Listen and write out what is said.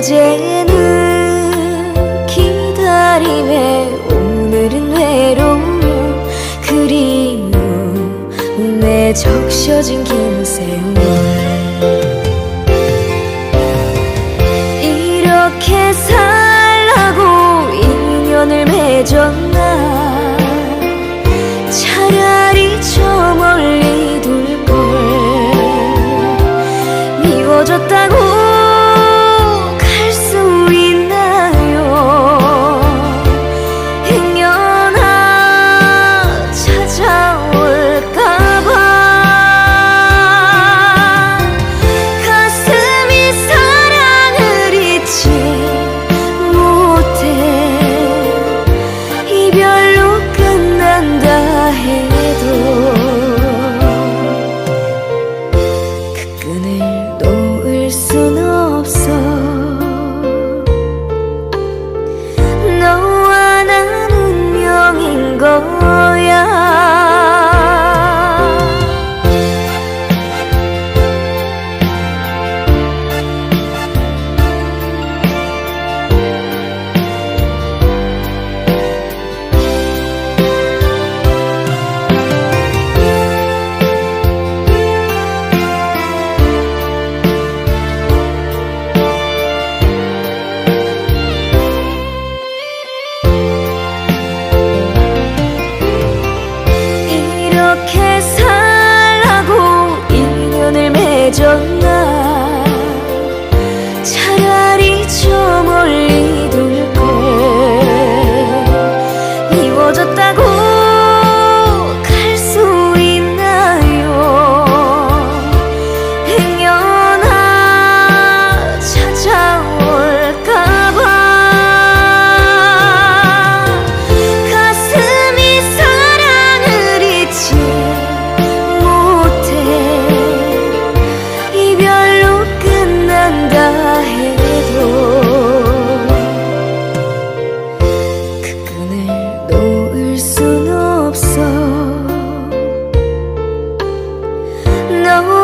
제는 기다림에 오늘은 외로움. 그리움에 적셔진 긴 세월 이렇게 살라고 인연을 맺었나? gần trốn nơi know